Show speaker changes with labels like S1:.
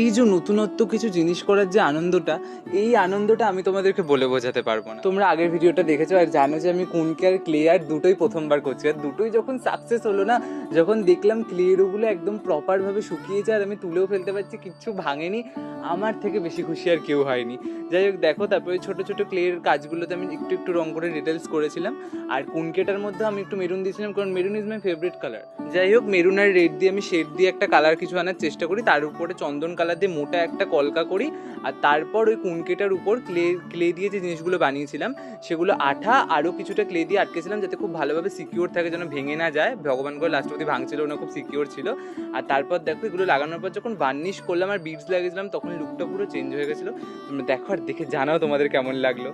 S1: এই যে নতুনত্ব কিছু জিনিস করার যে আনন্দটা, এই আনন্দটা আমি তোমাদেরকে বলে বোঝাতে পারব না। তোমরা আগের ভিডিওটা দেখেছ আর জানো যে আমি কুনকে আর ক্লে আর দুটোই প্রথমবার করছি। আর দুটোই যখন সাকসেস হলো না, যখন দেখলাম ক্লেরোগুলো একদম প্রপারভাবে শুকিয়েছে আর আমি তুলেও ফেলতে পারছি, কিচ্ছু ভাঙেনি, আমার থেকে বেশি খুশি আর কেউ হয়নি। যাই হোক, দেখো, তারপরে ছোট ছোট ক্লের কাজগুলোতে আমি একটু একটু রং করে ডিটেলস করেছিলাম। আর কুনকেটার মধ্যে আমি একটু মেরুন দিয়েছিলাম, কারণ maroon is my favourite colour যাই হোক মেরুন আর রেড দিয়ে আমি শেড দিয়ে একটা কালার কিছু আনার চেষ্টা করি। তার উপরে চন্দন কালার দিয়ে মোটা একটা কলকা করি, আর তারপর ওই কুনকেটার উপর ক্লে ক্লে দিয়ে যে জিনিসগুলো বানিয়েছিলাম, সেগুলো আঠা আরও কিছুটা ক্লে দিয়ে আটকেছিলাম যাতে খুব ভালোভাবে সিকিওর থাকে যেন ভেঙে না যায়। ভগবান করে লাস্ট অব্দি ভাঙছিল না, খুব সিকিওর ছিল। আর তারপর দেখো এগুলো লাগানোর পর যখন বার্নিশ করলাম আর বিটস লাগিয়েছিলাম, তখন লুকটা পুরো চেঞ্জ হয়ে গেছিল। তোমরা দেখো আর দেখে জানাও তোমাদের কেমন লাগল।